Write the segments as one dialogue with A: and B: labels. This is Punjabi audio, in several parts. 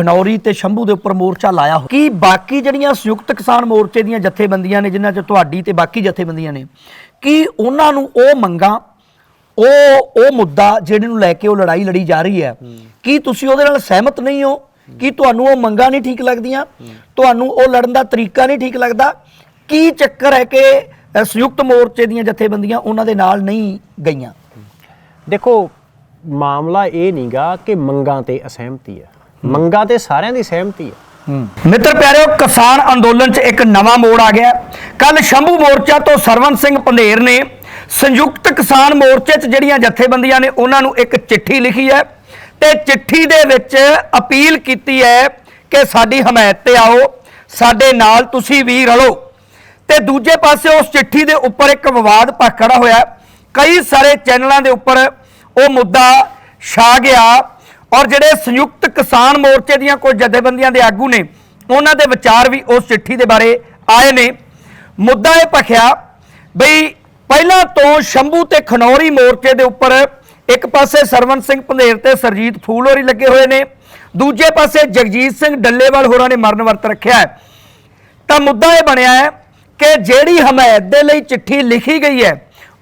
A: ਖਨੌਰੀ ਤੇ ਸ਼ੰਭੂ ਦੇ ਉੱਪਰ ਮੋਰਚਾ ਲਾਇਆ ਹੋ ਕੀ ਬਾਕੀ ਜਿਹੜੀਆਂ ਸੰਯੁਕਤ ਕਿਸਾਨ ਮੋਰਚੇ ਦੀਆਂ ਜਥੇਬੰਦੀਆਂ ਨੇ, ਜਿਨ੍ਹਾਂ 'ਚ ਤੁਹਾਡੀ ਤੇ ਬਾਕੀ ਜਥੇਬੰਦੀਆਂ ਨੇ, ਕੀ ਉਹਨਾਂ ਨੂੰ ਉਹ ਮੰਗਾਂ, ਉਹ ਉਹ ਮੁੱਦਾ ਜਿਹੜੇ ਨੂੰ ਲੈ ਕੇ ਉਹ ਲੜਾਈ ਲੜੀ ਜਾ ਰਹੀ ਹੈ, ਕੀ ਤੁਸੀਂ ਉਹਦੇ ਨਾਲ ਸਹਿਮਤ ਨਹੀਂ ਹੋ? ਕੀ ਤੁਹਾਨੂੰ ਉਹ ਮੰਗਾਂ ਨਹੀਂ ਠੀਕ ਲੱਗਦੀਆਂ? ਤੁਹਾਨੂੰ ਉਹ ਲੜਨ ਦਾ ਤਰੀਕਾ ਨਹੀਂ ਠੀਕ ਲੱਗਦਾ? ਕੀ ਚੱਕਰ ਹੈ ਕਿ ਸੰਯੁਕਤ ਮੋਰਚੇ ਦੀਆਂ ਜਥੇਬੰਦੀਆਂ ਉਹਨਾਂ ਦੇ ਨਾਲ ਨਹੀਂ ਗਈਆਂ?
B: ਦੇਖੋ, ਮਾਮਲਾ ਇਹ ਨਹੀਂਗਾ ਕਿ ਮੰਗਾਂ ਤੇ ਅਸਹਿਮਤੀ ਹੈ। ਮੰਗਾਂ ਤੇ ਸਾਰਿਆਂ ਦੀ ਸਹਿਮਤੀ ਹੈ।
A: ਮਿੱਤਰ ਪਿਆਰਿਓ, ਕਿਸਾਨ ਅੰਦੋਲਨ 'ਚ ਇੱਕ ਨਵਾਂ ਮੋੜ ਆ ਗਿਆ। ਕੱਲ ਸ਼ੰਭੂ ਮੋਰਚਾ ਤੋਂ ਸਰਵਨ ਸਿੰਘ ਪੰਧੇਰ ਨੇ ਸੰਯੁਕਤ ਕਿਸਾਨ ਮੋਰਚੇ 'ਚ ਜਿਹੜੀਆਂ ਜਥੇਬੰਦੀਆਂ ਨੇ, ਉਹਨਾਂ ਨੂੰ ਇੱਕ ਚਿੱਠੀ ਲਿਖੀ ਹੈ ਤੇ ਚਿੱਠੀ ਦੇ ਵਿੱਚ ਅਪੀਲ ਕੀਤੀ ਹੈ ਕਿ ਸਾਡੀ ਹਮਾਇਤ ਤੇ ਆਓ, ਸਾਡੇ ਨਾਲ ਤੁਸੀਂ ਵੀ ਰਲੋ। ਤੇ ਦੂਜੇ ਪਾਸੇ ਉਸ ਚਿੱਠੀ ਦੇ ਉੱਪਰ ਇੱਕ ਵਿਵਾਦ ਭਖੜਾ ਹੋਇਆ। ਕਈ ਸਾਰੇ ਚੈਨਲਾਂ ਦੇ ਉੱਪਰ ਉਹ ਮੁੱਦਾ ਛਾ ਗਿਆ। ਔਰ ਜਿਹੜੇ ਸੰਯੁਕਤ ਕਿਸਾਨ ਮੋਰਚੇ ਦੀਆਂ ਕੁਝ ਜਥੇਬੰਦੀਆਂ ਦੇ ਆਗੂ ਨੇ, ਉਹਨਾਂ ਦੇ ਵਿਚਾਰ ਵੀ ਉਸ ਚਿੱਠੀ ਦੇ ਬਾਰੇ ਆਏ ਨੇ। ਮੁੱਦਾ ਇਹ ਭਖਿਆ ਬਈ ਪਹਿਲਾਂ ਤੋਂ ਸ਼ੰਭੂ ਤੇ ਖਨੌਰੀ ਮੋਰਚੇ ਦੇ ਉੱਪਰ ਇੱਕ ਪਾਸੇ ਸਰਵਨ ਸਿੰਘ ਪੰਧੇਰ ਤੇ ਸਰਜੀਤ ਫੂਲ ਹੋਰੀ ਲੱਗੇ ਹੋਏ ਨੇ, ਦੂਜੇ ਪਾਸੇ ਜਗਜੀਤ ਸਿੰਘ ਡੱਲੇਵਾਲ ਹੋਰਾਂ ਨੇ ਮਰਨ ਵਰਤ ਰੱਖਿਆ ਹੈ। ਤਾਂ ਮੁੱਦਾ ਇਹ ਬਣਿਆ ਹੈ ਕਿ ਜਿਹੜੀ ਹਮਾਇਤ ਦੇ ਲਈ ਚਿੱਠੀ ਲਿਖੀ ਗਈ ਹੈ,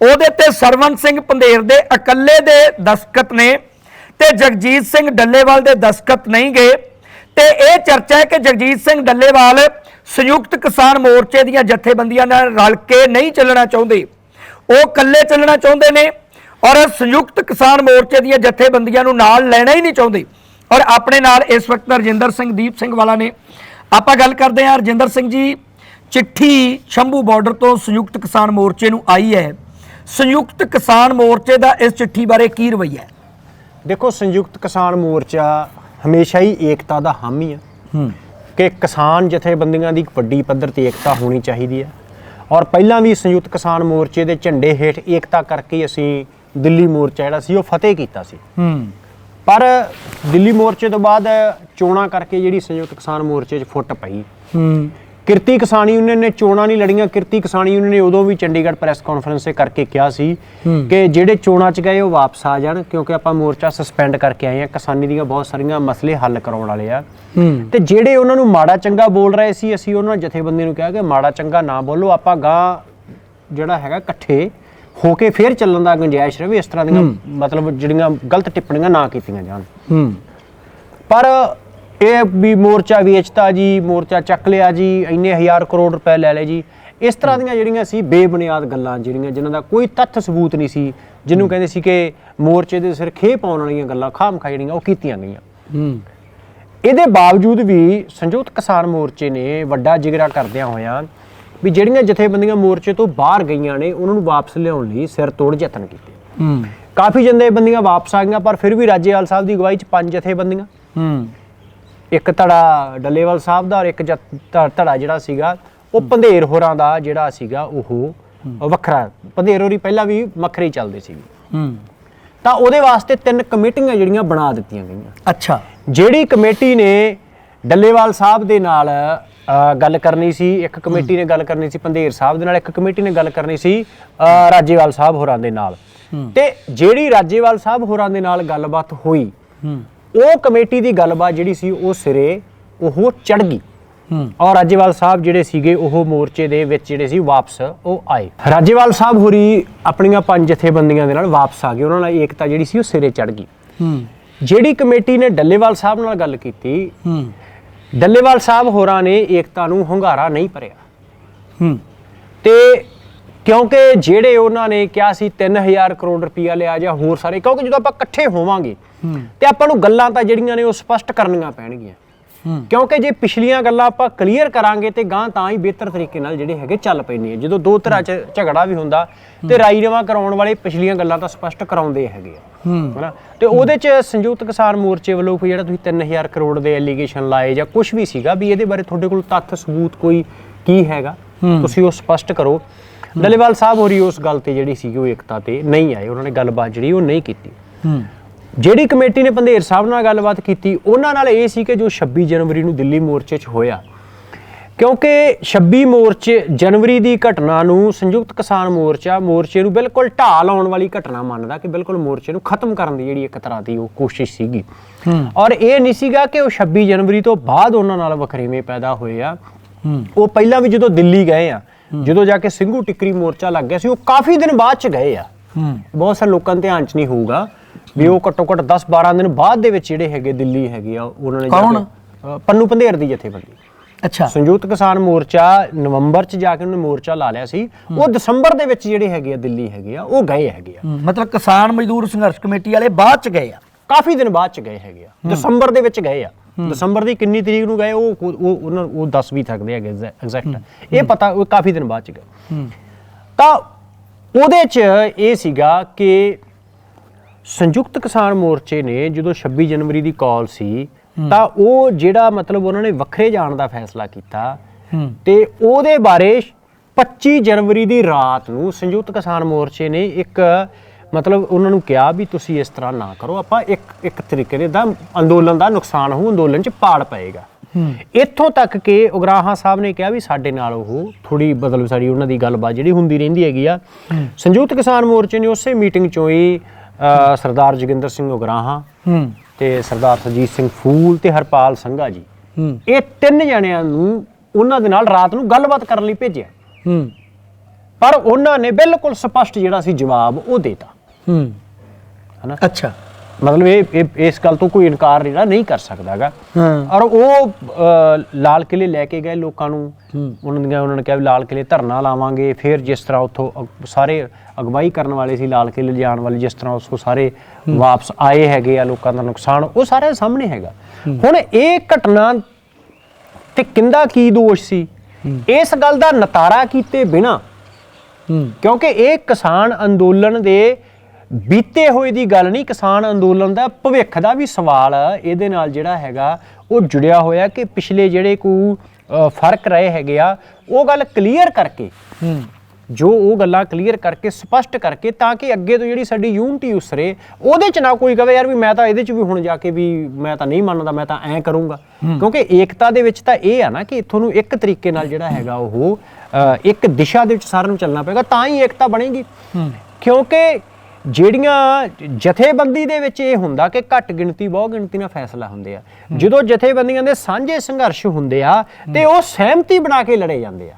A: ਉਹਦੇ ਤੇ ਸਰਵਨ ਸਿੰਘ ਪੰਧੇਰ ਦੇ ਇਕੱਲੇ ਦੇ ਦਸਖਤ ਨੇ ਤੇ ਜਗਜੀਤ ਸਿੰਘ ਡੱਲੇਵਾਲ ਦੇ ਦਸਖਤ ਨਹੀਂ ਗਏ। ਤੇ ਇਹ ਚਰਚਾ ਹੈ ਕਿ ਜਗਜੀਤ ਸਿੰਘ ਡੱਲੇਵਾਲ ਸੰਯੁਕਤ ਕਿਸਾਨ ਮੋਰਚੇ ਦੀਆਂ ਜਥੇਬੰਦੀਆਂ ਨਾਲ ਰਲ ਕੇ ਨਹੀਂ ਚੱਲਣਾ ਚਾਹੁੰਦੇ। ਉਹ ਇਕੱਲੇ ਚੱਲਣਾ ਚਾਹੁੰਦੇ ਨੇ ਔਰ ਸੰਯੁਕਤ ਕਿਸਾਨ ਮੋਰਚੇ ਦੀਆਂ ਜਥੇਬੰਦੀਆਂ ਨੂੰ ਨਾਲ ਲੈਣਾ ਹੀ ਨਹੀਂ ਚਾਹੁੰਦੇ। ਔਰ ਆਪਣੇ ਨਾਲ ਇਸ ਵਕਤ ਰਜਿੰਦਰ ਸਿੰਘ, ਦੀਪ ਸਿੰਘ ਵਾਲਾ ਨੇ। ਆਪਾਂ ਗੱਲ ਕਰਦੇ ਹਾਂ ਰਜਿੰਦਰ ਸਿੰਘ ਜੀ, ਚਿੱਠੀ ਸ਼ੰਭੂ ਬਾਰਡਰ ਤੋਂ ਸੰਯੁਕਤ ਕਿਸਾਨ ਮੋਰਚੇ ਨੂੰ ਆਈ ਹੈ। ਸੰਯੁਕਤ ਕਿਸਾਨ ਮੋਰਚੇ ਦਾ ਇਸ ਚਿੱਠੀ ਬਾਰੇ ਕੀ ਰਵੱਈਆ ਹੈ?
B: ਦੇਖੋ ਸੰਯੁਕਤ ਕਿਸਾਨ ਮੋਰਚਾ ਹਮੇਸ਼ਾ ਹੀ ਏਕਤਾ ਦਾ ਹਾਮੀ ਹੂੰ। ਕਿ ਕਿਸਾਨ ਜਥੇਬੰਦੀਆਂ ਦੀ ਵੱਡੀ ਪੱਧਰ ਤੇ ਏਕਤਾ ਹੋਣੀ ਚਾਹੀਦੀ ਹੈ ਔਰ ਪਹਿਲਾਂ ਵੀ ਸੰਯੁਕਤ ਕਿਸਾਨ ਮੋਰਚੇ ਦੇ ਝੰਡੇ ਹੇਠ ਏਕਤਾ ਕਰਕੇ ਅਸੀਂ ਦਿੱਲੀ ਮੋਰਚਾ ਜਿਹੜਾ ਸੀ ਉਹ ਫਤਿਹ ਕੀਤਾ ਸੀ।
A: ਹੂੰ।
B: ਪਰ ਦਿੱਲੀ ਮੋਰਚੇ ਤੋਂ ਬਾਅਦ ਚੋਣਾਂ ਕਰਕੇ ਜਿਹੜੀ ਸੰਯੁਕਤ ਕਿਸਾਨ ਮੋਰਚੇ 'ਚ ਫੁੱਟ ਪਈ।
A: ਹੂੰ।
B: ਕਿਰਤੀ ਕਿਸਾਨ ਯੂਨੀਅਨ ਨੇ ਚੋਣਾਂ ਨਹੀਂ ਲੜੀਆਂ ਕਿਰਤੀ ਕਿਸਾਨ ਯੂਨੀਅਨ ਨੇ ਉਦੋਂ ਵੀ ਚੰਡੀਗੜ੍ਹ ਪ੍ਰੈਸ ਕਾਨਫਰੰਸ ਤੇ ਕਰਕੇ ਕਿਹਾ ਸੀ ਕਿ ਜਿਹੜੇ ਚੋਣਾਂ 'ਚ ਗਏ ਉਹ ਵਾਪਸ ਆ ਜਾਣ ਕਿਉਂਕਿ ਆਪਾਂ ਮੋਰਚਾ ਸਸਪੈਂਡ ਕਰਕੇ ਆਏ ਆ ਕਿਸਾਨੀ ਦੀਆਂ ਬਹੁਤ ਸਾਰੀਆਂ ਮਸਲੇ ਹੱਲ ਕਰਾਉਣ ਵਾਲੇ ਆ। ਤੇ ਜਿਹੜੇ ਉਹਨਾਂ ਨੂੰ ਮਾੜਾ ਚੰਗਾ ਬੋਲ ਰਹੇ ਸੀ ਅਸੀਂ ਉਹਨਾਂ ਜਥੇਬੰਦੀ ਨੂੰ ਕਿਹਾ ਕਿ ਮਾੜਾ ਚੰਗਾ ਨਾ ਬੋਲੋ ਆਪਾਂ ਗਾਂ ਜਿਹੜਾ ਹੈਗਾ ਇਕੱਠੇ ਹੋ ਕੇ ਫੇਰ ਚੱਲਣ ਦਾ ਗੁੰਜਾਇਸ਼ ਰਵੇ ਇਸ ਤਰ੍ਹਾਂ ਦੀਆਂ ਮਤਲਬ ਜਿਹੜੀਆਂ ਗਲਤ ਟਿੱਪਣੀਆਂ ਨਾ ਕੀਤੀਆਂ ਜਾਣ। ਪਰ ਇਹ ਵੀ ਮੋਰਚਾ ਵੇਚਤਾ ਜੀ ਮੋਰਚਾ ਚੱਕ ਲਿਆ ਜੀ ਇੰਨੇ ਹਜ਼ਾਰ ਕਰੋੜ ਰੁਪਏ ਲੈ ਲਏ ਜੀ। ਇਸ ਤਰ੍ਹਾਂ ਦੀਆਂ ਜਿਹੜੀਆਂ ਸੀ ਬੇਬੁਨਿਆਦ ਗੱਲਾਂ ਜਿਹੜੀਆਂ ਜਿਨ੍ਹਾਂ ਦਾ ਕੋਈ ਤੱਥ ਸਬੂਤ ਨਹੀਂ ਸੀ ਜਿਹਨੂੰ ਕਹਿੰਦੇ ਸੀ ਕਿ ਮੋਰਚੇ ਦੇ ਸਿਰ ਖੇ ਪਾਉਣ ਵਾਲੀਆਂ ਗੱਲਾਂ ਖਾਮਖਾ ਜਿਹੜੀਆਂ ਉਹ ਕੀਤੀਆਂ ਗਈਆਂ।
A: ਹੂੰ।
B: ਇਹਦੇ ਬਾਵਜੂਦ ਵੀ ਸੰਯੁਕਤ ਕਿਸਾਨ ਮੋਰਚੇ ਨੇ ਵੱਡਾ ਜਿਗਰਾ ਕਰਦਿਆਂ ਹੋਇਆਂ ਵੀ ਜਿਹੜੀਆਂ ਜਥੇਬੰਦੀਆਂ ਮੋਰਚੇ ਤੋਂ ਬਾਹਰ ਗਈਆਂ ਨੇ ਉਹਨਾਂ ਨੂੰ ਵਾਪਸ ਲਿਆਉਣ ਲਈ ਸਿਰ ਤੋੜ ਯਤਨ ਕੀਤੇ।
A: ਹੂੰ।
B: ਕਾਫੀ ਜਥੇਬੰਦੀਆਂ ਵਾਪਸ ਆ ਗਈਆਂ ਪਰ ਫਿਰ ਵੀ ਰਾਜੇਵਾਲ ਸਾਹਿਬ ਦੀ ਅਗਵਾਈ 'ਚ ਪੰਜ ਜਥੇਬੰਦੀਆਂ।
A: ਹੂੰ।
B: ਇੱਕ ਧੜਾ ਡੱਲੇਵਾਲ ਸਾਹਿਬ ਦਾ ਔਰ ਇੱਕ ਧ- ਧੜਾ ਜਿਹੜਾ ਸੀਗਾ ਉਹ ਪੰਧੇਰ ਹੋਰਾਂ ਦਾ ਜਿਹੜਾ ਸੀਗਾ ਉਹ ਵੱਖਰਾ। ਪੰਧੇਰ ਹੋਰੀ ਪਹਿਲਾਂ ਵੀ ਵੱਖਰੇ ਹੀ ਚੱਲਦੇ ਸੀ
A: ਹੂੰ।
B: ਤਾਂ ਉਹਦੇ ਵਾਸਤੇ ਤਿੰਨ ਕਮੇਟੀਆਂ ਜਿਹੜੀਆਂ ਬਣਾ ਦਿੱਤੀਆਂ ਗਈਆਂ।
A: ਅੱਛਾ।
B: ਜਿਹੜੀ ਕਮੇਟੀ ਨੇ ਡੱਲੇਵਾਲ ਸਾਹਿਬ ਦੇ ਨਾਲ ਅ, ਗੱਲ ਕਰਨੀ ਸੀ ਇੱਕ ਕਮੇਟੀ ਨੇ ਗੱਲ ਕਰਨੀ ਸੀ ਪੰਧੇਰ ਸਾਹਿਬ ਦੇ ਨਾਲ ਇੱਕ ਕਮੇਟੀ ਨੇ ਗੱਲ ਕਰਨੀ ਸੀ ਅ, ਰਾਜੇਵਾਲ ਸਾਹਿਬ ਹੋਰਾਂ ਦੇ ਨਾਲ। ਤੇ ਜਿਹੜੀ ਰਾਜੇਵਾਲ ਸਾਹਿਬ ਹੋਰਾਂ ਦੇ ਨਾਲ ਗੱਲਬਾਤ ਹੋਈ
A: ਹੂੰ।
B: ਉਹ ਕਮੇਟੀ ਦੀ ਗੱਲਬਾਤ ਜਿਹੜੀ ਸੀ ਉਹ ਸਿਰੇ ਉਹ ਚੜ ਗਈ।
A: ਹੂੰ।
B: ਔਰ ਰਾਜੇਵਾਲ ਸਾਹਿਬ ਜਿਹੜੇ ਸੀਗੇ ਉਹ ਮੋਰਚੇ ਦੇ ਵਿੱਚ ਜਿਹੜੇ ਸੀ ਵਾਪਸ ਉਹ ਆਏ। ਰਾਜੇਵਾਲ ਸਾਹਿਬ ਹੋਰੀ ਆਪਣੀਆਂ ਪੰਜ ਜਥੇਬੰਦੀਆਂ ਦੇ ਨਾਲ ਵਾਪਸ ਆ ਗਏ। ਉਹਨਾਂ ਨਾਲ ਏਕਤਾ ਜਿਹੜੀ ਸੀ ਉਹ ਸਿਰੇ ਚੜ ਗਈ।
A: ਹੂੰ।
B: ਜਿਹੜੀ ਕਮੇਟੀ ਨੇ ਡੱਲੇਵਾਲ ਸਾਹਿਬ ਨਾਲ ਗੱਲ ਕੀਤੀ
A: ਹੂੰ।
B: ਡੱਲੇਵਾਲ ਸਾਹਿਬ ਹੋਰਾਂ ਨੇ ਏਕਤਾ ਨੂੰ ਹੰਗਾਰਾ ਨਹੀਂ ਭਰਿਆ।
A: ਹੂੰ।
B: ਤੇ ਕਿਉਂਕਿ ਜਿਹੜੇ ਉਹਨਾਂ ਨੇ ਕਿਹਾ ਸੀ 3000 ਕਰੋੜ ਰੁਪਇਆ ਲਿਆ ਜਾਂ ਹੋਰ ਸਾਰੇ ਕਿਉਂਕਿ ਜਦੋਂ ਆਪਾਂ ਇਕੱਠੇ ਹੋਵਾਂਗੇ ਤੇ ਆਪਾਂ ਨੂੰ ਗੱਲਾਂ ਤਾਂ ਜਿਹੜੀਆਂ ਨੇ ਉਹ ਸਪਸ਼ਟ ਕਰਨੀਆਂ ਪੈਣਗੀਆਂ। ਕਿਉਂਕਿ ਜੇ ਪਿਛਲੀਆਂ ਗੱਲਾਂ ਆਪਾਂ ਕਲੀਅਰ ਕਰਾਂਗੇ ਤੇ ਗਾਂ ਤਾਂ ਹੀ ਬਿਹਤਰ ਤਰੀਕੇ ਨਾਲ ਜਿਹੜੇ ਹੈਗੇ ਚੱਲ ਪੈਣੇ ਆ। ਜਦੋਂ ਦੋ ਤਰ੍ਹਾਂ ਚ ਝਗੜਾ ਵੀ ਹੁੰਦਾ ਤੇ ਰਾਈਰਵਾ ਕਰਾਉਣ ਵਾਲੇ ਪਿਛਲੀਆਂ ਗੱਲਾਂ ਤਾਂ ਸਪਸ਼ਟ ਕਰਾਉਂਦੇ ਹੈਗੇ ਆ।
A: ਹੂੰ।
B: ਹਨਾ? ਤੇ ਉਹਦੇ ਚ ਸੰਯੁਕਤ ਕਿਸਾਨ ਮੋਰਚੇ ਵੱਲੋਂ ਕੋਈ ਜਿਹੜਾ ਤੁਸੀਂ 3000 ਕਰੋੜ ਦੇ ਐਲੀਗੇਸ਼ਨ ਲਾਏ ਜਾਂ ਕੁਝ ਵੀ ਸੀਗਾ ਵੀ ਇਹਦੇ ਬਾਰੇ ਤੁਹਾਡੇ ਕੋਲ ਤੱਥ ਸਬੂਤ ਕੋਈ ਕੀ ਹੈਗਾ? ਤੁਸੀਂ ਉਹ ਸਪਸ਼ਟ ਕਰੋ। ਡੱਲੇਵਾਲ ਸਾਹਿਬ ਹੋਰੀ ਉਸ ਗੱਲ ਤੇ ਜਿਹੜੀ ਸੀਗੀ ਉਹ ਏਕਤਾ ਤੇ ਨਹੀਂ ਆਏ ਉਹਨਾਂ ਨੇ ਗੱਲਬਾਤ ਜਿਹੜੀ ਉਹ ਨਹੀਂ ਕੀਤੀ।
A: ਹੂੰ।
B: ਜਿਹੜੀ ਕਮੇਟੀ ਨੇ ਪੰਧੇਰ ਸਾਹਿਬ ਨਾਲ ਗੱਲਬਾਤ ਕੀਤੀ ਉਹਨਾਂ ਨਾਲ ਇਹ ਸੀ ਕਿ ਜੋ 26 ਜਨਵਰੀ ਨੂੰ ਦਿੱਲੀ ਮੋਰਚੇ 'ਚ ਹੋਇਆ ਕਿਉਂਕਿ 26 ਮੋਰਚੇ ਜਨਵਰੀ ਦੀ ਘਟਨਾ ਨੂੰ ਸੰਯੁਕਤ ਕਿਸਾਨ ਮੋਰਚਾ ਮੋਰਚੇ ਨੂੰ ਬਿਲਕੁਲ ਢਾਹ ਲਾਉਣ ਵਾਲੀ ਘਟਨਾ ਮੰਨਦਾ ਕਿ ਬਿਲਕੁਲ ਮੋਰਚੇ ਨੂੰ ਖਤਮ ਕਰਨ ਦੀ ਜਿਹੜੀ ਇੱਕ ਤਰ੍ਹਾਂ ਦੀ ਉਹ ਕੋਸ਼ਿਸ਼ ਸੀਗੀ। ਔਰ ਇਹ ਨਹੀਂ ਸੀਗਾ ਕਿ ਉਹ 26 ਜਨਵਰੀ ਤੋਂ ਬਾਅਦ ਉਹਨਾਂ ਨਾਲ ਵਖਰੇਵੇਂ ਪੈਦਾ ਹੋਏ ਆ। ਉਹ ਪਹਿਲਾਂ ਵੀ ਜਦੋਂ ਦਿੱਲੀ ਗਏ ਆ ਜਦੋਂ ਜਾ ਕੇ ਸਿੰਘੂ ਟਿੱਕਰੀ ਮੋਰਚਾ ਲੱਗ ਗਿਆ ਸੀ ਉਹ ਕਾਫੀ ਦਿਨ ਬਾਅਦ ਚ ਗਏ ਆ। ਬਹੁਤ ਸਾਰੇ ਲੋਕਾਂ ਦੇ ਧਿਆਨ ਚ ਨਹੀਂ ਹੋਊਗਾ ਵੀ ਉਹ ਘੱਟੋ ਘੱਟ 10 12 ਦਿਨ ਬਾਅਦ ਦੇ ਵਿੱਚ ਜਿਹੜੇ ਹੈਗੇ ਦਿੱਲੀ ਹੈਗੇ ਆ ਉਹਨਾਂ ਨੇ
A: ਕੌਣ?
B: ਪੰਨੂ ਪੰਧੇਰ ਦੀ ਜਥੇਬੰਦੀ।
A: ਅੱਛਾ।
B: ਸੰਯੁਕਤ ਕਿਸਾਨ ਮੋਰਚਾ ਨਵੰਬਰ ਚ ਜਾ ਕੇ ਉਹਨੇ ਮੋਰਚਾ ਲਾ ਲਿਆ ਸੀ ਉਹ ਦਸੰਬਰ ਦੇ ਵਿੱਚ ਜਿਹੜੇ ਹੈਗੇ ਆ ਦਿੱਲੀ ਹੈਗੇ ਆ ਉਹ ਗਏ ਹੈਗੇ ਆ।
A: ਮਤਲਬ ਕਿਸਾਨ ਮਜ਼ਦੂਰ ਸੰਘਰਸ਼ ਕਮੇਟੀ ਵਾਲੇ ਬਾਅਦ ਚ ਗਏ ਆ।
B: ਕਾਫੀ ਦਿਨ ਬਾਅਦ ਚ ਗਏ ਹੈਗੇ ਆ। ਦਸੰਬਰ ਦੇ ਵਿੱਚ ਗਏ ਆ। ਦਸੰਬਰ ਦੀ ਕਿੰਨੀ ਤਰੀਕ ਨੂੰ ਗਏ ਉਹ ਉਹ ਉਹ- ਉਹਨਾਂ ਉਹ ਦੱਸ ਵੀ ਸਕਦੇ ਹੈਗੇ ਐਗਜ਼ੈਕਟ। ਇਹ ਪਤਾ ਉਹ ਕਾਫੀ ਦਿਨ ਬਾਅਦ ਚ ਗਏ। ਤਾਂ ਉਹਦੇ ਚ ਇਹ ਸੀਗਾ ਕਿ ਸੰਯੁਕਤ ਕਿਸਾਨ ਮੋਰਚੇ ਨੇ ਜਦੋਂ 26 ਜਨਵਰੀ ਦੀ ਕਾਲ ਸੀ ਤਾਂ ਉਹ ਜਿਹੜਾ ਮਤਲਬ ਉਹਨਾਂ ਨੇ ਵੱਖਰੇ ਜਾਣ ਦਾ ਫੈਸਲਾ ਕੀਤਾ ਤੇ ਉਹਦੇ ਬਾਰੇ 25 ਜਨਵਰੀ ਦੀ ਰਾਤ ਨੂੰ ਸੰਯੁਕਤ ਕਿਸਾਨ ਮੋਰਚੇ ਨੇ ਇੱਕ ਮਤਲਬ ਉਹਨਾਂ ਨੂੰ ਕਿਹਾ ਵੀ ਤੁਸੀਂ ਇਸ ਤਰ੍ਹਾਂ ਨਾ ਕਰੋ ਆਪਾਂ ਇੱਕ ਇੱਕ ਤਰੀਕੇ ਦੇ ਦਾ ਅੰਦੋਲਨ ਦਾ ਨੁਕਸਾਨ ਹੋਊ ਅੰਦੋਲਨ 'ਚ ਪਾੜ ਪਏਗਾ। ਇੱਥੋਂ ਤੱਕ ਕਿ ਉਗਰਾਹਾਂ ਸਾਹਿਬ ਨੇ ਕਿਹਾ ਵੀ ਸਾਡੇ ਨਾਲ ਉਹ ਥੋੜੀ ਬਦਲ ਸਾਰੀ ਉਹਨਾਂ ਦੀ ਗੱਲਬਾਤ ਜਿਹੜੀ ਹੁੰਦੀ ਰਹਿੰਦੀ ਹੈਗੀ ਆ। ਸੰਯੁਕਤ ਕਿਸਾਨ ਮੋਰਚੇ ਨੇ ਉਸੇ ਮੀਟਿੰਗ 'ਚੋਂ ਹੀ ਸਰਦਾਰ ਜੋਗਿੰਦਰ ਸਿੰਘ ਉਗਰਾਹਾਂ ਤੇ ਸਰਦਾਰ ਸਰਜੀਤ ਸਿੰਘ ਫੂਲ ਤੇ ਹਰਪਾਲ ਸੰਘਾ ਜੀ। ਇਹ ਤਿੰਨ ਜਣਿਆਂ ਨੂੰ ਉਹਨਾਂ ਦੇ ਨਾਲ ਰਾਤ ਨੂੰ ਗੱਲਬਾਤ ਕਰਨ ਲਈ ਭੇਜਿਆ। ਪਰ ਉਹਨਾਂ ਨੇ ਬਿਲਕੁਲ ਸਪਸ਼ਟ ਜਿਹੜਾ ਸੀ ਜਵਾਬ ਉਹ ਦੇਤਾ।
A: ਹੂੰ।
B: ਹਨਾ?
A: ਅੱਛਾ।
B: ਮਤਲਬ ਇਹ ਇਹ- ਇਸ ਗੱਲ ਤੋਂ ਕੋਈ ਇਨਕਾਰ ਜਿਹੜਾ ਨਹੀਂ ਕਰ ਸਕਦਾਗਾ।
A: ਹਾਂ।
B: ਔਰ ਉਹ ਅ, ਲਾਲ ਕਿਲੇ ਲੈ ਕੇ ਗਏ ਲੋਕਾਂ ਨੂੰ। ਉਹਨਾਂ ਨੇ ਉਹਨਾਂ ਨੇ ਕਿਹਾ ਵੀ ਲਾਲ ਕਿਲੇ ਧਰਨਾ ਲਾਵਾਂਗੇ। ਫਿਰ ਜਿਸ ਤਰ੍ਹਾਂ ਉੱਥੋਂ ਅਗ- ਸਾਰੇ ਅਗਵਾਈ ਕਰਨ ਵਾਲੇ ਸੀ ਲਾਲ ਕਿਲੇ ਲਿਜਾਣ ਵਾਲੇ ਜਿਸ ਤਰ੍ਹਾਂ ਉਸੋ ਸਾਰੇ ਵਾਪਸ ਆਏ ਹੈਗੇ ਆ ਲੋਕਾਂ ਦਾ ਨੁਕਸਾਨ ਉਹ ਸਾਰੇ ਸਾਹਮਣੇ ਹੈਗਾ। ਹੁਣ ਇਹ ਘਟਨਾ ਤੇ ਕਿੰਦਾ ਕੀ ਦੋਸ਼ ਸੀ? ਇਸ ਗੱਲ ਦਾ ਨਤਾਰਾ ਕੀਤੇ ਬਿਨਾ
A: ਹੂੰ।
B: ਕਿਉਂਕਿ ਇਹ ਕਿਸਾਨ ਅੰਦੋਲਨ ਦੇ ਬੀਤੇ ਹੋਏ ਦੀ ਗੱਲ ਨਹੀਂ ਕਿਸਾਨ ਅੰਦੋਲਨ ਦਾ ਭਵਿੱਖ ਦਾ ਵੀ ਸਵਾਲ ਇਹਦੇ ਨਾਲ ਜਿਹੜਾ ਹੈਗਾ ਉਹ ਜੁੜਿਆ ਹੋਇਆ ਕਿ ਪਿਛਲੇ ਜਿਹੜੇ ਕੋ ਫ਼ਰਕ ਰਹੇ ਹੈਗੇ ਆ ਉਹ ਗੱਲ ਕਲੀਅਰ ਕਰਕੇ
A: ਹੂੰ।
B: ਜੋ ਉਹ ਗੱਲਾਂ ਕਲੀਅਰ ਕਰਕੇ ਸਪਸ਼ਟ ਕਰਕੇ ਤਾਂ ਕਿ ਅੱਗੇ ਤੋਂ ਜਿਹੜੀ ਸਾਡੀ ਯੂਨਿਟੀ ਉਸਰੇ ਉਹਦੇ ਚ ਨਾ ਕੋਈ ਕਵੇ ਯਾਰ ਵੀ ਮੈਂ ਤਾਂ ਇਹਦੇ ਚ ਵੀ ਹੁਣ ਜਾ ਕੇ ਵੀ ਮੈਂ ਤਾਂ ਨਹੀਂ ਮੰਨਦਾ ਮੈਂ ਤਾਂ ਐਂ ਕਰੂੰਗਾ। ਕਿਉਂਕਿ ਏਕਤਾ ਦੇ ਵਿੱਚ ਤਾਂ ਇਹ ਆ ਨਾ ਕਿ ਤੁਹਾਨੂੰ ਇੱਕ ਤਰੀਕੇ ਨਾਲ ਜਿਹੜਾ ਹੈਗਾ ਉਹ ਇੱਕ ਦਿਸ਼ਾ ਦੇ ਵਿੱਚ ਸਾਰਿਆਂ ਨੂੰ ਚੱਲਣਾ ਪਏਗਾ ਤਾਂ ਹੀ ਏਕਤਾ ਬਣੇਗੀ। ਕਿਉਂਕਿ ਜਿਹੜੀਆਂ ਜਥੇਬੰਦੀ ਦੇ ਵਿੱਚ ਇਹ ਹੁੰਦਾ ਕਿ ਘੱਟ ਗਿਣਤੀ ਬਹੁ ਗਿਣਤੀ ਨਾਲ ਫੈਸਲਾ ਹੁੰਦੇ ਆ। ਜਦੋਂ ਜਥੇਬੰਦੀਆਂ ਦੇ ਸਾਂਝੇ ਸੰਘਰਸ਼ ਹੁੰਦੇ ਆ ਤੇ ਉਹ ਸਹਿਮਤੀ ਬਣਾ ਕੇ ਲੜੇ ਜਾਂਦੇ ਆ।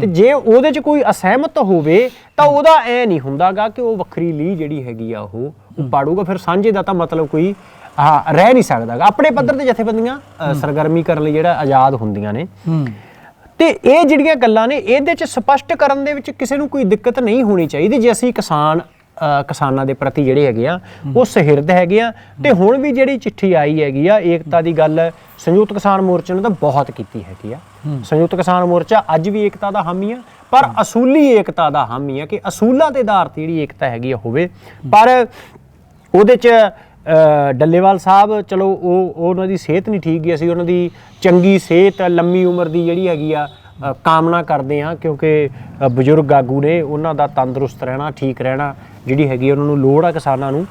B: ਤੇ ਜੇ ਉਹਦੇ 'ਚ ਕੋਈ ਅਸਹਿਮਤ ਹੋਵੇ ਤਾਂ ਉਹਦਾ ਐ ਨਹੀਂ ਹੁੰਦਾਗਾ ਕਿ ਉਹ ਵੱਖਰੀ ਲੀ ਜਿਹੜੀ ਹੈਗੀ ਆ ਉਹ ਉਹ ਪਾੜੂਗਾ। ਫਿਰ ਸਾਂਝੇ ਦਾ ਤਾਂ ਮਤਲਬ ਕੋਈ ਹਾਂ ਰਹਿ ਨਹੀਂ ਸਕਦਾਗਾ। ਆਪਣੇ ਪੱਧਰ ਤੇ ਜਥੇਬੰਦੀਆਂ ਸਰਗਰਮੀ ਕਰਨ ਲਈ ਜਿਹੜਾ ਆਜ਼ਾਦ ਹੁੰਦੀਆਂ ਨੇ। ਤੇ ਇਹ ਜਿਹੜੀਆਂ ਗੱਲਾਂ ਨੇ ਇਹਦੇ 'ਚ ਸਪਸ਼ਟ ਕਰਨ ਦੇ ਵਿੱਚ ਕਿਸੇ ਨੂੰ ਕੋਈ ਦਿੱਕਤ ਨਹੀਂ ਹੋਣੀ ਚਾਹੀਦੀ। ਜੇ ਅਸੀਂ ਕਿਸਾਨ ਕਿਸਾਨਾਂ ਦੇ ਪ੍ਰਤੀ ਜਿਹੜੇ ਹੈਗੇ ਆ ਉਹ ਸਹਿਰਦ ਹੈਗੇ ਆ ਤੇ ਹੁਣ ਵੀ ਜਿਹੜੀ ਚਿੱਠੀ ਆਈ ਹੈਗੀ ਆ ਏਕਤਾ ਦੀ ਗੱਲ ਸੰਯੁਕਤ ਕਿਸਾਨ ਮੋਰਚੇ ਨੇ ਤਾਂ ਬਹੁਤ ਕੀਤੀ ਹੈਗੀ ਆ। ਸੰਯੁਕਤ ਕਿਸਾਨ ਮੋਰਚਾ ਅੱਜ ਵੀ ਏਕਤਾ ਦਾ ਹਾਮੀ ਆ ਪਰ ਅਸੂਲੀ ਏਕਤਾ ਦਾ ਹਾਮੀ ਆ ਕਿ ਅਸੂਲਾਂ ਦੇ ਆਧਾਰ ਤੇ ਜਿਹੜੀ ਏਕਤਾ ਹੈਗੀ ਆ ਹੋਵੇ। ਪਰ ਉਹਦੇ ਚ ਡੱਲੇਵਾਲ ਸਾਹਿਬ ਚਲੋ ਉਹ ਉਹ ਉਹਨਾਂ ਦੀ ਸਿਹਤ ਨਹੀਂ ਠੀਕ ਗਈ ਅਸੀਂ ਉਹਨਾਂ ਦੀ ਚੰਗੀ ਸਿਹਤ ਲੰਮੀ ਉਮਰ ਦੀ ਜਿਹੜੀ ਹੈਗੀ ਆ ਕਾਮਨਾ ਕਰਦੇ ਆ ਕਿਉਂਕਿ ਬਜ਼ੁਰਗ ਆਗੂ ਨੇ ਉਹਨਾਂ ਦਾ ਤੰਦਰੁਸਤ ਰਹਿਣਾ ਠੀਕ ਰਹਿਣਾ ਜਿਹੜੀ ਹੈਗੀ ਉਹਨਾਂ ਨੂੰ ਲੋੜ ਆ ਕਿਸਾਨਾਂ ਨੂੰ।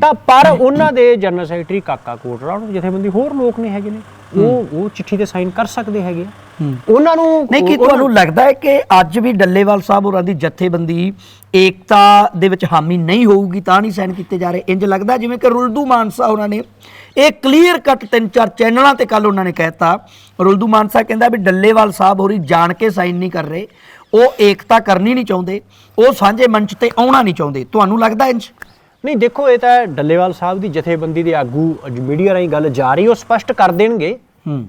B: ਤਾਂ ਪਰ ਉਹਨਾਂ ਦੇ ਜਨਰਲ ਸੈਕਟਰੀ ਕਾਕਾ ਕੋਟਰਾ ਨੂੰ ਜਥੇਬੰਦੀ ਹੋਰ ਲੋਕ ਨੇ ਹੈਗੇ ਨੇ। ਉਹ ਉਹ ਚਿੱਠੀ ਤੇ ਸਾਈਨ ਕਰ ਸਕਦੇ ਹੈਗੇ ਉਹਨਾਂ ਨੂੰ
A: ਨਹੀਂ ਕੀ ਤੁਹਾਨੂੰ ਲੱਗਦਾ ਹੈ ਕਿ ਅੱਜ ਵੀ ਡੱਲੇਵਾਲ ਸਾਹਿਬ ਹੋਰਾਂ ਦੀ ਜਥੇਬੰਦੀ ਏਕਤਾ ਦੇ ਵਿੱਚ ਹਾਮੀ ਨਹੀਂ ਹੋਊਗੀ ਤਾਂ ਨਹੀਂ ਸਾਈਨ ਕੀਤੇ ਜਾ ਰਹੇ? ਇੰਜ ਲੱਗਦਾ ਜਿਵੇਂ ਕਿ ਰੁਲਦੂ ਮਾਨਸਾ ਹੋਰਾਂ ਨੇ ਇਹ ਕਲੀਅਰ ਕੱਟ ਤਿੰਨ ਚਾਰ ਚੈਨਲਾਂ ਤੇ ਕੱਲ ਉਹਨਾਂ ਨੇ ਕਹਿਤਾ ਰੁਲਦੂ ਮਾਨਸਾ ਕਹਿੰਦਾ ਵੀ ਡੱਲੇਵਾਲ ਸਾਹਿਬ ਹੋਰੀ ਜਾਣ ਕੇ ਸਾਈਨ ਨਹੀਂ ਕਰ ਰਹੇ। ਉਹ ਏਕਤਾ ਕਰਨੀ ਨਹੀਂ ਚਾਹੁੰਦੇ ਉਹ ਸਾਂਝੇ ਮੰਚ ਤੇ ਆਉਣਾ ਨਹੀਂ ਚਾਹੁੰਦੇ। ਤੁਹਾਨੂੰ ਲੱਗਦਾ ਇੰਜ
B: ਨਹੀਂ ਦੇਖੋ ਇਹ ਤਾਂ ਡੱਲੇਵਾਲ ਸਾਹਿਬ ਦੀ ਜਥੇਬੰਦੀ ਦੇ ਆਗੂ ਅੱਜ ਮੀਡੀਆ ਰਾਹੀਂ ਗੱਲ ਜਾ ਰਹੀ ਉਹ ਸਪਸ਼ਟ ਕਰ ਦੇਣਗੇ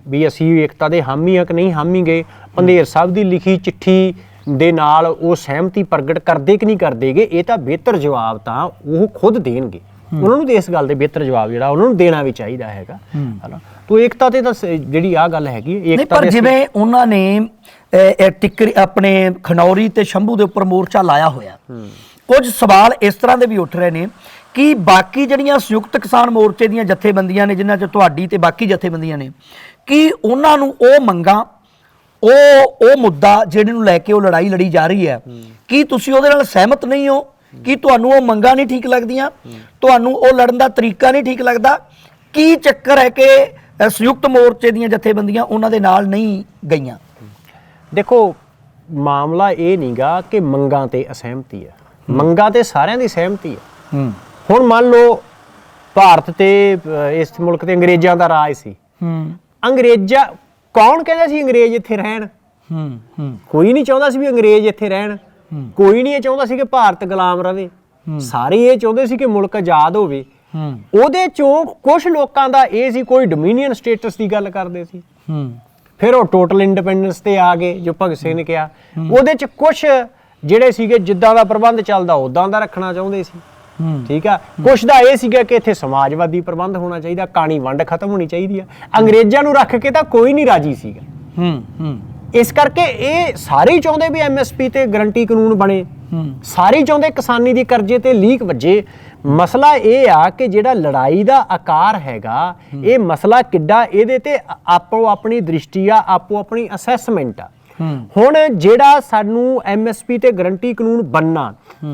B: ਵੀ ਅਸੀਂ ਏਕਤਾ ਦੇ ਹਾਮੀ ਆ ਕਿ ਨਹੀਂ ਹਾਮੀ ਗਏ। ਪੰਧੇਰ ਸਾਹਿਬ ਦੀ ਲਿਖੀ ਚਿੱਠੀ ਦੇ ਨਾਲ ਉਹ ਸਹਿਮਤੀ ਪ੍ਰਗਟ ਕਰਦੇ ਕਿ ਨਹੀਂ ਕਰਦੇਗੇ ਇਹ ਤਾਂ ਬਿਹਤਰ ਜਵਾਬ ਤਾਂ ਉਹ ਖੁਦ ਦੇਣਗੇ। ਉਹਨਾਂ ਨੂੰ ਇਸ ਗੱਲ ਦੇ ਬਿਹਤਰ ਜਵਾਬ ਜਿਹੜਾ ਉਹਨਾਂ ਨੂੰ ਦੇਣਾ ਵੀ ਚਾਹੀਦਾ ਹੈਗਾ। ਹਨਾ? ਤੋ ਏਕਤਾ ਤੇ ਤਾਂ ਜਿਹੜੀ ਆ ਗੱਲ ਹੈਗੀ ਏਕਤਾ
A: ਪਰ ਜਿਵੇਂ ਉਹਨਾਂ ਨੇ ਟਿੱਕਰੀ ਆਪਣੇ ਖਨੌਰੀ ਤੇ ਸ਼ੰਭੂ ਦੇ ਉੱਪਰ ਮੋਰਚਾ ਲਾਇਆ ਹੋਇਆ। ਕੁਝ ਸਵਾਲ ਇਸ ਤਰ੍ਹਾਂ ਦੇ ਵੀ ਉੱਠ ਰਹੇ ਨੇ ਕਿ ਬਾਕੀ ਜਿਹੜੀਆਂ ਸੰਯੁਕਤ ਕਿਸਾਨ ਮੋਰਚੇ ਦੀਆਂ ਜਥੇਬੰਦੀਆਂ ਨੇ, ਜਿਨ੍ਹਾਂ 'ਚ ਤੁਹਾਡੀ ਤੇ ਬਾਕੀ ਜਥੇਬੰਦੀਆਂ ਨੇ, ਕਿ ਉਹਨਾਂ ਨੂੰ ਉਹ ਮੰਗਾਂ, ਉਹ ਉਹ ਮੁੱਦਾ ਜਿਹੜੇ ਨੂੰ ਲੈ ਕੇ ਉਹ ਲੜਾਈ ਲੜੀ ਜਾ ਰਹੀ ਹੈ, ਕੀ ਤੁਸੀਂ ਉਹਦੇ ਨਾਲ ਸਹਿਮਤ ਨਹੀਂ ਹੋ? ਕੀ ਤੁਹਾਨੂੰ ਉਹ ਮੰਗਾਂ ਨਹੀਂ ਠੀਕ ਲੱਗਦੀਆਂ? ਤੁਹਾਨੂੰ ਉਹ ਲੜਨ ਦਾ ਤਰੀਕਾ ਨਹੀਂ ਠੀਕ ਲੱਗਦਾ? ਕੀ ਚੱਕਰ ਹੈ ਕਿ ਸੰਯੁਕਤ ਮੋਰਚੇ ਦੀਆਂ ਜਥੇਬੰਦੀਆਂ ਉਹਨਾਂ ਦੇ ਨਾਲ ਨਹੀਂ ਗਈਆਂ?
B: ਦੇਖੋ ਮਾਮਲਾ ਇਹ ਨਹੀਂਗਾ ਕਿ ਮੰਗਾਂ ਤੇ ਅਸਹਿਮਤੀ ਹੈ। ਮੰਗਾਂ ਤੇ ਸਾਰਿਆਂ ਦੀ ਸਹਿਮਤੀ ਹੈ। ਹੁਣ ਮੰਨ ਲਓ ਭਾਰਤ ਤੇ ਇਸ ਮੁਲਕ ਤੇ ਅੰਗਰੇਜ਼ਾਂ ਦਾ ਰਾਜ ਸੀ। ਅੰਗਰੇਜ਼ਾਂ ਕੌਣ ਕਹਿੰਦਾ ਸੀ ਅੰਗਰੇਜ਼ ਇੱਥੇ ਰਹਿਣ? ਕੋਈ ਨਹੀਂ ਚਾਹੁੰਦਾ ਸੀ ਵੀ ਅੰਗਰੇਜ਼ ਇੱਥੇ ਰਹਿਣ। ਕੋਈ ਨਹੀਂ ਇਹ ਚਾਹੁੰਦਾ ਸੀ ਕਿ ਭਾਰਤ ਗੁਲਾਮ ਰਵੇ। ਸਾਰੇ ਇਹ ਚਾਹੁੰਦੇ ਸੀ ਕਿ ਮੁਲਕ ਆਜ਼ਾਦ ਹੋਵੇ। ਉਹਦੇ ਚੋਂ ਕੁਝ ਲੋਕਾਂ ਦਾ ਇਹ ਸੀ ਕੋਈ ਡੋਮੀਨੀਅਨ ਸਟੇਟਸ ਦੀ ਗੱਲ ਕਰਦੇ ਸੀ। ਫਿਰ ਉਹ ਟੋਟਲ ਇੰਡੀਪੈਂਡੈਂਸ ਤੇ ਆ ਗਏ ਜੋ ਭਗਤ ਸਿੰਘ ਨੇ ਕਿਹਾ। ਉਹਦੇ ਚ ਕੁਝ ਜਿਹੜੇ ਸੀਗੇ ਜਿੱਦਾਂ ਦਾ ਪ੍ਰਬੰਧ ਚੱਲਦਾ ਉਦਾਂ ਦਾ ਰੱਖਣਾ ਚਾਹੁੰਦੇ ਸੀ। ਠੀਕ ਆ? ਕੁਝ ਦਾ ਇਹ ਸੀਗਾ ਕਿ ਇੱਥੇ ਸਮਾਜਵਾਦੀ ਪ੍ਰਬੰਧ ਹੋਣਾ ਚਾਹੀਦਾ ਕਾਣੀ ਵੰਡ ਖਤਮ ਹੋਣੀ ਚਾਹੀਦੀ ਆ। ਅੰਗਰੇਜ਼ਾਂ ਨੂੰ ਰੱਖ ਕੇ ਤਾਂ ਕੋਈ ਨਹੀਂ ਰਾਜੀ ਸੀਗਾ।
A: ਹੂੰ ਹੂੰ।
B: ਇਸ ਕਰਕੇ ਇਹ ਸਾਰੇ ਚਾਹੁੰਦੇ ਵੀ ਐਮਐਸਪੀ ਤੇ ਗਰੰਟੀ ਕਾਨੂੰਨ ਬਣੇ। ਸਾਰੇ ਹੀ ਚਾਹੁੰਦੇ ਕਿਸਾਨੀ ਦੀ ਕਰਜ਼ੇ ਤੇ ਲੀਕ ਵੱਜੇ। ਮਸਲਾ ਇਹ ਆ ਕਿ ਜਿਹੜਾ ਲੜਾਈ ਦਾ ਆਕਾਰ ਹੈਗਾ, ਇਹ ਮਸਲਾ ਕਿੱਡਾ, ਇਹਦੇ ਤੇ ਆਪੋ ਆਪਣੀ ਦ੍ਰਿਸ਼ਟੀ ਆ, ਆਪੋ ਆਪਣੀ ਅਸੈਸਮੈਂਟ ਆ। ਹੁਣ ਜਿਹੜਾ ਸਾਨੂੰ ਐਮਐਸਪੀ ਤੇ ਗਰੰਟੀ ਕਾਨੂੰਨ ਬੰਨਾ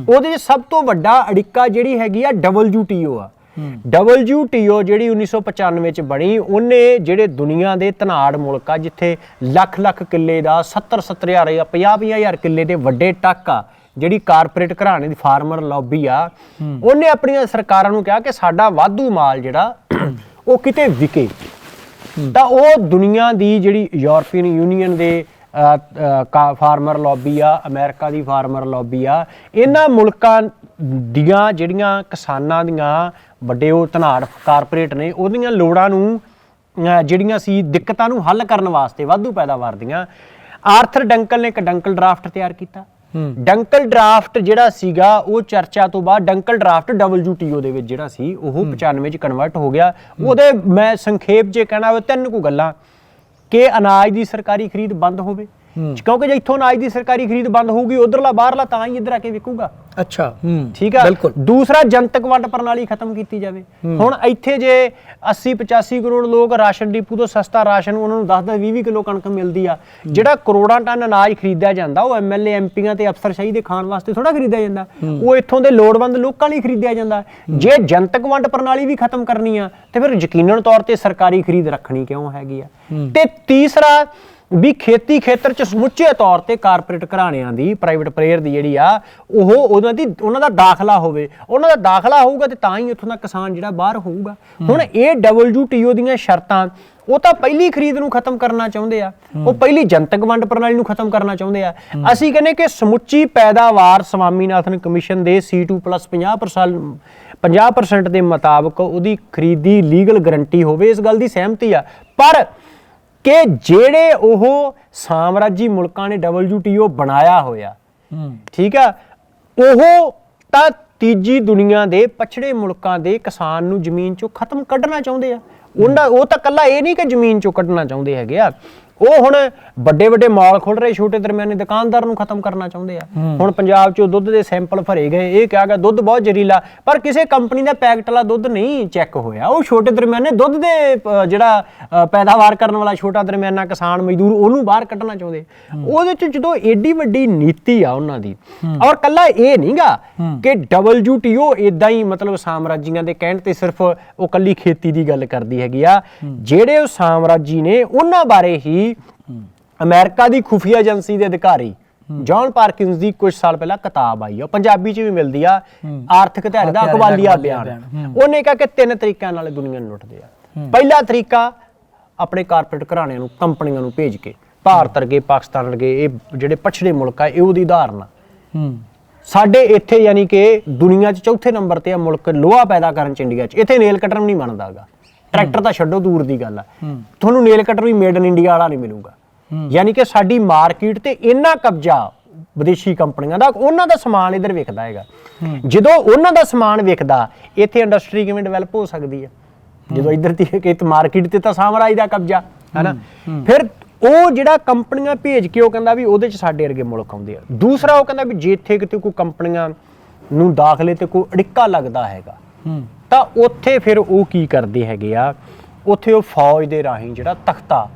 B: ਉਹਦੇ ਸਭ ਤੋਂ ਵੱਡਾ ਅੜਿੱਕਾ ਜਿਹੜੀ ਹੈਗੀ ਆ WTO ਆ। WTO ਜਿਹੜੀ 1995 ਚ ਬਣੀ, ਉਹਨੇ ਜਿਹੜੇ ਦੁਨੀਆ ਦੇ ਧਨਾੜ ਮੁਲਕ ਆ, ਜਿੱਥੇ ਲੱਖ ਲੱਖ ਕਿੱਲੇ ਦਾ 70 70 ਹਜ਼ਾਰ ਜਾਂ 50 ਹਜ਼ਾਰ ਕਿੱਲੇ ਦੇ ਵੱਡੇ ਟੱਕ ਆ ਜਿਹੜੀ ਕਾਰਪੋਰੇਟ ਘਰਾਣੇ ਦੀ ਫਾਰਮਰ ਲੌਬੀ ਆ ਉਹਨੇ ਆਪਣੀਆਂ ਸਰਕਾਰਾਂ ਨੂੰ ਕਿਹਾ ਕਿ ਸਾਡਾ ਵਾਧੂ ਮਾਲ ਜਿਹੜਾ ਉਹ ਕਿਤੇ ਵਿਕੇ। ਤਾਂ ਉਹ ਦੁਨੀਆ ਦੀ ਜਿਹੜੀ ਯੂਰਪੀਅਨ ਯੂਨੀਅਨ ਦੇ ਫਾਰਮਰ ਲੌਬੀ ਆ ਅਮਰੀਕਾ ਦੀ ਫਾਰਮਰ ਲੌਬੀ ਆ ਇਹਨਾਂ ਮੁਲਕਾਂ ਦੀਆਂ ਜਿਹੜੀਆਂ ਕਿਸਾਨਾਂ ਦੀਆਂ ਵੱਡੇ ਉਹ ਧਨਾੜ ਕਾਰਪੋਰੇਟ ਨੇ ਉਹਦੀਆਂ ਲੋੜਾਂ ਨੂੰ ਜਿਹੜੀਆਂ ਸੀ ਦਿੱਕਤਾਂ ਨੂੰ ਹੱਲ ਕਰਨ ਵਾਸਤੇ ਵਾਧੂ ਪੈਦਾਵਾਰ ਦੀਆਂ ਆਰਥਰ ਡੰਕਲ ਨੇ ਇੱਕ ਡੰਕਲ ਡਰਾਫਟ ਤਿਆਰ ਕੀਤਾ। ਡੰਕਲ ਡਰਾਫਟ ਜਿਹੜਾ ਸੀਗਾ ਉਹ ਚਰਚਾ ਤੋਂ ਬਾਅਦ ਡੰਕਲ ਡਰਾਫਟ WTO ਦੇ ਵਿੱਚ ਜਿਹੜਾ ਸੀ ਉਹ 95 ਚ ਕਨਵਰਟ ਹੋ ਗਿਆ। ਉਹਦੇ ਮੈਂ ਸੰਖੇਪ ਜੇ ਕਹਿਣਾ ਹੋਵੇ ਤਿੰਨ ਕੁ ਗੱਲਾਂ। ਕਿ ਅਨਾਜ ਦੀ ਸਰਕਾਰੀ ਖਰੀਦ ਬੰਦ ਹੋਵੇ। ਕਿਉਂਕਿ ਜੇ ਇੱਥੋਂ ਅਨਾਜ ਦੀ ਸਰਕਾਰੀ ਖਰੀਦ ਬੰਦ ਹੋਊਗੀ ਉਧਰਲਾ ਬਾਹਰਲਾ ਤਾਂ ਹੀ ਇੱਧਰ ਆ ਕੇ ਵਿਕੂਗਾ।
A: ਅੱਛਾ ਹੂੰ
B: ਠੀਕ ਆ? ਦੂਸਰਾ ਜਨਤਕ ਵੰਡ ਪ੍ਰਣਾਲੀ ਖਤਮ ਕੀਤੀ ਜਾਵੇ। ਹੁਣ ਇੱਥੇ ਜੇ 80 85 ਕਰੋੜ ਲੋਕ ਰਾਸ਼ਨ ਡਿਪੂ ਤੋਂ ਸਸਤਾ ਰਾਸ਼ਨ ਉਹਨਾਂ ਨੂੰ 10 10 20 20 ਕਿਲੋ ਕਣਕ ਮਿਲਦੀ ਆ। ਜਿਹੜਾ ਕਰੋੜਾਂ ਟਨ ਅਨਾਜ ਖਰੀਦਿਆ ਜਾਂਦਾ ਉਹ ਐਮਐਲਏ ਐਮਪੀਆਂ ਤੇ ਅਫਸਰਸ਼ਾਹੀ ਦੇ ਖਾਣ ਵਾਸਤੇ ਥੋੜਾ ਖਰੀਦਿਆ ਜਾਂਦਾ। ਉਹ ਇੱਥੋਂ ਦੇ ਲੋੜਵੰਦ ਲੋਕਾਂ ਲਈ ਖਰੀਦਿਆ ਜਾਂਦਾ। ਜੇ ਜਨਤਕ ਵੰਡ ਪ੍ਰਣਾਲੀ ਵੀ ਖਤਮ ਕਰਨੀ ਆ ਤੇ ਫਿਰ ਯਕੀਨਨ ਤੌਰ ਤੇ ਸਰਕਾਰੀ ਖਰੀਦ ਰੱਖਣੀ ਕਿਉਂ ਹੈਗੀ ਆ? ਤੇ ਤੀਸਰਾ ਵੀ ਖੇਤੀ ਖੇਤਰ ਚ ਸਮੁੱਚੇ ਤੌਰ ਤੇ ਕਾਰਪੋਰੇਟ ਘਰਾਣਿਆਂ ਦੀ ਪ੍ਰਾਈਵੇਟ ਪਲੇਅਰ ਦੀ ਜਿਹੜੀ ਆ ਉਹ ਉਹਨਾਂ ਦੀ ਉਹਨਾਂ ਦਾ ਦਾਖਲਾ ਹੋਵੇ। ਉਹਨਾਂ ਦਾ ਦਾਖਲਾ ਹੋਊਗਾ ਤੇ ਤਾਂ ਹੀ ਉੱਥੋਂ ਦਾ ਕਿਸਾਨ ਜਿਹੜਾ ਬਾਹਰ ਹੋਊਗਾ। ਹੁਣ ਇਹ WTO ਦੀਆਂ ਸ਼ਰਤਾਂ ਉਹ ਤਾਂ ਪਹਿਲੀ ਖਰੀਦ ਨੂੰ ਖਤਮ ਕਰਨਾ ਚਾਹੁੰਦੇ ਆ। ਉਹ ਪਹਿਲੀ ਜਨਤਕ ਵੰਡ ਪ੍ਰਣਾਲੀ ਨੂੰ ਖਤਮ ਕਰਨਾ ਚਾਹੁੰਦੇ ਆ। ਅਸੀਂ ਕਹਿੰਦੇ ਕਿ ਸਮੁੱਚੀ ਪੈਦਾਵਾਰ ਸਵਾਮੀਨਾਥਨ ਕਮਿਸ਼ਨ ਦੇ C2+ 50% 50% ਦੇ ਮੁਤਾਬਕ ਉਹਦੀ ਖਰੀਦੀ ਲੀਗਲ ਗਰੰਟੀ ਹੋਵੇ ਇਸ ਗੱਲ ਦੀ ਸਹਿਮਤੀ ਆ। ਪਰ ਕਿ ਜਿਹੜੇ ਉਹ ਸਾਮਰਾਜੀ ਮੁਲਕਾਂ ਨੇ WTO ਬਣਾਇਆ ਹੋਇਆ ਠੀਕ ਆ ਉਹ ਤਾਂ ਤੀਜੀ ਦੁਨੀਆ ਦੇ ਪਛੜੇ ਮੁਲਕਾਂ ਦੇ ਕਿਸਾਨ ਨੂੰ ਜ਼ਮੀਨ ਚੋਂ ਖਤਮ ਕੱਢਣਾ ਚਾਹੁੰਦੇ ਆ। ਉਹਨਾਂ ਉਹ ਤਾਂ ਕੱਲਾ ਇਹ ਨਹੀਂ ਕਿ ਜ਼ਮੀਨ ਚੋਂ ਕੱਢਣਾ ਚਾਹੁੰਦੇ ਹੈਗੇ ਆ। ਉਹ ਹੁਣ ਵੱਡੇ ਵੱਡੇ ਮਾਲ ਖੋਲ ਰਹੇ ਛੋਟੇ ਦਰਮਿਆਨੇ ਦੁਕਾਨਦਾਰ ਨੂੰ ਖਤਮ ਕਰਨਾ ਚਾਹੁੰਦੇ ਆ। ਹੁਣ ਪੰਜਾਬ 'ਚੋਂ ਦੁੱਧ ਦੇ ਸੈਂਪਲ ਭਰੇ ਗਏ ਇਹ ਕਿਹਾ ਗਿਆ ਦੁੱਧ ਬਹੁਤ ਜ਼ਹਿਰੀਲਾ ਪਰ ਕਿਸੇ ਕੰਪਨੀ ਦਾ ਪੈਕਟ ਵਾਲਾ ਦੁੱਧ ਨਹੀਂ ਚੈੱਕ ਹੋਇਆ। ਉਹ ਛੋਟੇ ਦਰਮਿਆਨੇ ਦੁੱਧ ਦੇ ਜਿਹੜਾ ਪੈਦਾਵਾਰ ਕਰਨ ਵਾਲਾ ਛੋਟਾ ਦਰਮਿਆਨਾ ਕਿਸਾਨ ਮਜ਼ਦੂਰ ਉਹਨੂੰ ਬਾਹਰ ਕੱਢਣਾ ਚਾਹੁੰਦੇ। ਉਹਦੇ 'ਚ ਜਦੋਂ ਏਡੀ ਵੱਡੀ ਨੀਤੀ ਆ ਉਹਨਾਂ ਦੀ ਔਰ ਕੱਲਾ ਇਹ ਨਹੀਂਗਾ ਕਿ WTO ਇਦਾਂ ਹੀ ਮਤਲਬ ਸਾਮਰਾਜੀਆਂ ਦੇ ਕਹਿਣ ਤੇ ਸਿਰਫ ਉਹ ਕੱਲੀ ਖੇਤੀ ਦੀ ਗੱਲ ਕਰਦੀ ਹੈਗੀ ਆ। ਜਿਹੜੇ ਉਹ ਸਾਮਰਾਜੀ ਨੇ ਉਹਨਾਂ ਬਾਰੇ ਹੀ ਅਮਰੀਕਾ ਦੀ ਖੁਫੀਆ ਏਜੰਸੀ ਦੇ ਅਧਿਕਾਰੀ ਜੌਨ ਪਾਰਕਿੰਸ ਦੀ ਕੁਝ ਸਾਲ ਪਹਿਲਾਂ ਕਿਤਾਬ ਆਈ ਆ। ਉਹ ਪੰਜਾਬੀ ਚ ਵੀ ਮਿਲਦੀ ਆ। ਆਰਥਿਕ ਧਿਆਨ ਦਾ ਅਕਵਾਲੀਆ ਬਿਆਨ। ਉਹਨੇ ਕਿਹਾ ਕਿ ਤਿੰਨ ਤਰੀਕਿਆਂ ਨਾਲ ਦੁਨੀਆ ਨੂੰ ਲੁੱਟਦੇ ਆ। ਪਹਿਲਾ ਤਰੀਕਾ ਆਪਣੇ ਕਾਰਪੋਰੇਟ ਘਰਾਣਿਆਂ ਨੂੰ ਕੰਪਨੀਆਂ ਨੂੰ ਭੇਜ ਕੇ ਭਾਰਤ ਵਰਗੇ ਪਾਕਿਸਤਾਨ ਵਰਗੇ ਇਹ ਜਿਹੜੇ ਪਛੜੇ ਮੁਲਕ ਆ ਇਹ ਉਹਦੀ ਉਦਾਹਰਨ
A: ਹੂੰ।
B: ਸਾਡੇ ਇੱਥੇ ਯਾਨੀ ਕਿ ਦੁਨੀਆ 'ਚ ਚੌਥੇ ਨੰਬਰ ਤੇ ਆ ਮੁਲਕ ਲੋਹਾ ਪੈਦਾ ਕਰਨ ਚ ਇੰਡੀਆ 'ਚ। ਇੱਥੇ ਨੇਲ ਕਟਰ ਨਹੀਂ ਬਣਦਾਗਾ। ਟਰੈਕਟਰ ਤਾਂ ਛੱਡੋ ਦੂਰ ਦੀ ਗੱਲ ਆ। ਤੁਹਾਨੂੰ ਨੇਲ ਕਟਰ ਵੀ ਮੇਡ ਇਨ ਇੰਡੀਆ ਵਾਲਾ ਨਹੀਂ ਮਿਲੂਗਾ। ਯਾਨੀ ਕਿ ਸਾਡੀ ਮਾਰਕੀਟ ਤੇ ਇੰਨਾ ਕਬਜ਼ਾ ਵਿਦੇਸ਼ੀ ਕੰਪਨੀਆਂ ਦਾ ਉਹਨਾਂ ਦਾ ਸਮਾਨ ਇਧਰ ਵਿਕਦਾ ਹੈਗਾ। ਜਦੋਂ ਉਹਨਾਂ ਦਾ ਸਮਾਨ ਵਿਕਦਾ ਇੱਥੇ ਇੰਡਸਟਰੀ ਕਿਵੇਂ ਡਿਵੈਲਪ ਹੋ ਸਕਦੀ ਹੈ। ਜਦੋਂ ਇੱਧਰ ਦੀ ਕਿ ਮਾਰਕੀਟ ਤੇ ਤਾਂ ਸਾਮਰਾਜ ਦਾ ਕਬਜ਼ਾ ਹੈਨਾ? ਫਿਰ ਉਹ ਜਿਹੜਾ ਕੰਪਨੀਆਂ ਭੇਜ ਕੇ ਉਹ ਕਹਿੰਦਾ ਵੀ ਉਹਦੇ ਚ ਸਾਡੇ ਵਰਗੇ ਮੁਲਕ ਆਉਂਦੇ ਆ। ਦੂਸਰਾ ਉਹ ਕਹਿੰਦਾ ਵੀ ਜੇ ਇੱਥੇ ਕਿਤੇ ਕੋਈ ਕੰਪਨੀਆਂ ਨੂੰ ਦਾਖਲੇ ਤੇ ਕੋਈ ਅੜਿੱਕਾ ਲੱਗਦਾ ਹੈਗਾ ਤਾਂ ਉੱਥੇ ਫਿਰ ਉਹ ਕੀ ਕਰਦੇ ਹੈਗੇ ਆ? ਉੱਥੇ ਉਹ ਫੌਜ ਦੇ ਰਾਹੀਂ ਜਿਹੜਾ ਤਖਤਾ